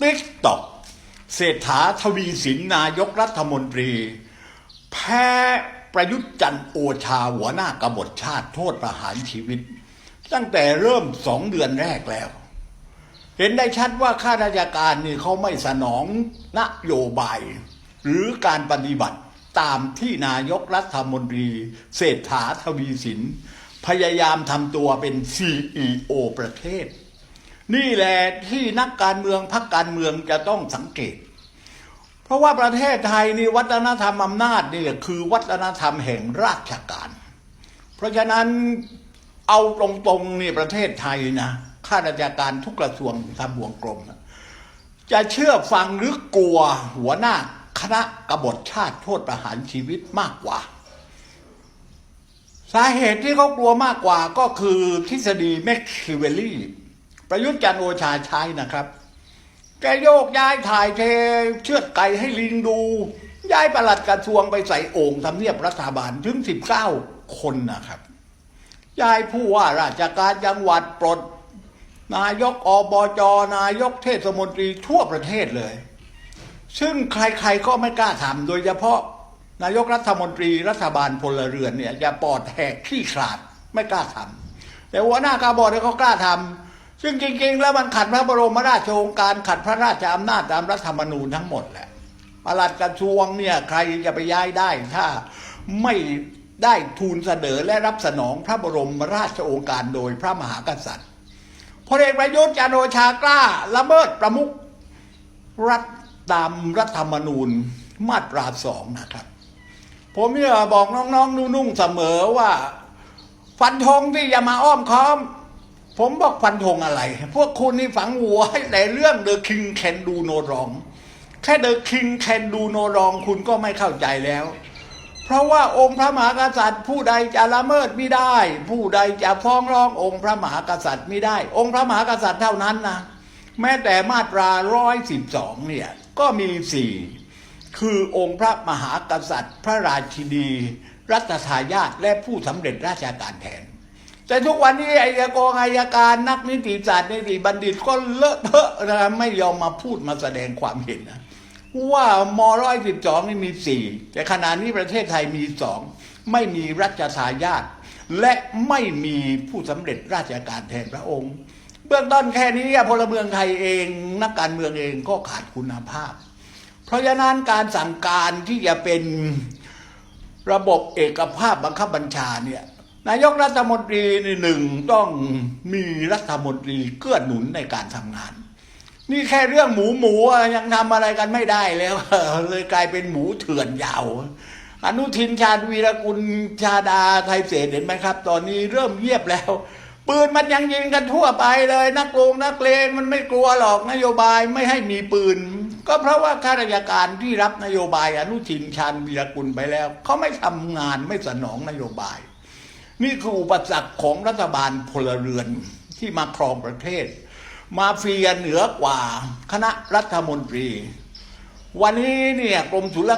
ติ๊กตอกเศรษฐาทวีสินนายกรัฐมนตรี แพ้ประยุทธ์จันทร์โอชาหัวหน้ากบฏชาติโทษประหารชีวิต ตั้งแต่เริ่มสองเดือนแรกแล้ว เห็นได้ชัดว่าข้าราชการนี่เขาไม่สนองนโยบาย หรือการปฏิบัติตามที่นายกรัฐมนตรี เศรษฐาทวีสิน พยายามทำตัวเป็น CEO ประเทศ นี่แหละที่นักการเมืองพักการเมืองจะต้องสังเกต เพราะว่าประเทศไทยนี่วัฒนธรรมอำนาจนี่คือวัฒนธรรมแห่งราชการ เพราะฉะนั้นเอาตรงๆนี่ประเทศไทยนะข้าราชการทุกกระทรวงทำบวงกรมนะจะเชื่อฟังหรือกลัวหัวหน้าคณะกบฏชาติโทษประหารชีวิตมากกว่า สาเหตุที่เขากลัวมากกว่าก็คือทฤษฎีแมคคิเวลลี่ ประยุทธ์จันโอชาใช้นะครับ แกโยกย้ายถ่ายเทเชือดไก่ให้ลิงดู ย้ายประหลัดกระทรวงไปใส่โอ่งทำเนียบรัฐบาลถึง 19 คนนะครับ ย้ายผู้ว่าราชการจังหวัดปลด นายกอบจนายกเทศมนตรีทั่วประเทศเลย ซึ่งใครๆก็ไม่กล้าทำโดยเฉพาะนายกรัฐมนตรีรัฐบาลพลเรือนเนี่ยจะปอดแหกขี้ขาดไม่กล้าทำแต่หัวหน้ากาบอเนี่ยเขากล้าทำ ซึ่งจริงๆ แล้วมันขัดพระบรมราชโองการขัดพระราชอำนาจตามรัฐธรรมนูญทั้งหมดแหละปลัดกระทรวงเนี่ยใครจะไปย้ายได้ ถ้าไม่ได้ทูลเสนอและรับสนองพระบรมราชโองการโดยพระมหากษัตริย์พลเอกประยุทธ์จันโอชากล้าละเมิดประมุขรัฐตามรัฐธรรมนูญมาตราสองนะครับ ผมเนี่ยบอกน้องๆนุ่งๆเสมอว่า ฟันธงที่อย่ามาอ้อมค้อม ผมบอกฟันธงอะไร พวกคุณนี่ฝังหัวให้แต่เรื่อง The King Can Do No Wrong แค่ The King Can Do No Wrong คุณก็ไม่เข้าใจแล้ว เพราะว่าองค์พระมหากษัตริย์ผู้ใดจะละเมิดไม่ได้ ผู้ใดจะฟ้องร้ององค์พระมหากษัตริย์ไม่ได้ องค์พระมหากษัตริย์เท่านั้นนะแม้แต่มาตราร้อยสิบสองเนี่ยก็มีสี่คือองค์พระมหากษัตริย์ พระราชินี รัฐทายาทและผู้สำเร็จราชการแทน แต่ทุกวันนี้ไอยกองอายการนักนิติศาสตร์นิติบัณฑิตก็เลอะเทอะนะไม่ยอมมาพูดมาแสดงความเห็นนะว่ามร้อยสิบสองนี่มีสี่แต่ขณะนี้ประเทศไทยมีสองไม่มีรัชทายาทและไม่มีผู้สำเร็จราชการแทนพระองค์ เบื้องต้นแค่นี้พลเมืองไทยเองนักการเมืองเองก็ขาดคุณภาพ เพราะฉะนั้นการสั่งการที่จะเป็นระบบเอกภาพบังคับบัญชาเนี่ย นายกรัฐมนตรีหนึ่งต้องมีรัฐมนตรีเกื้อหนุนในการทำงาน นี่แค่เรื่องหมูหมูยังทำอะไรกันไม่ได้แล้วเลยกลายเป็นหมูเถื่อนยาว อนุทินชาญวีรกุลชาดาไทยเศษเห็นไหมครับ ตอนนี้เริ่มเยียบแล้วปืนมันยังยิงกันทั่วไปเลย นักลงนักเลงมันไม่กลัวหรอกนโยบายไม่ให้มีปืน ก็เพราะว่าข้าราชการที่รับนโยบายอนุทินชาญวีรกุลไปแล้วเขาไม่ทำงานไม่สนองนโยบาย นี่คืออุปสรรคของรัฐบาลพลเรือนที่มาครองประเทศ มาเฟียเหนือกว่าคณะรัฐมนตรี วันนี้เนี่ยกรมศุล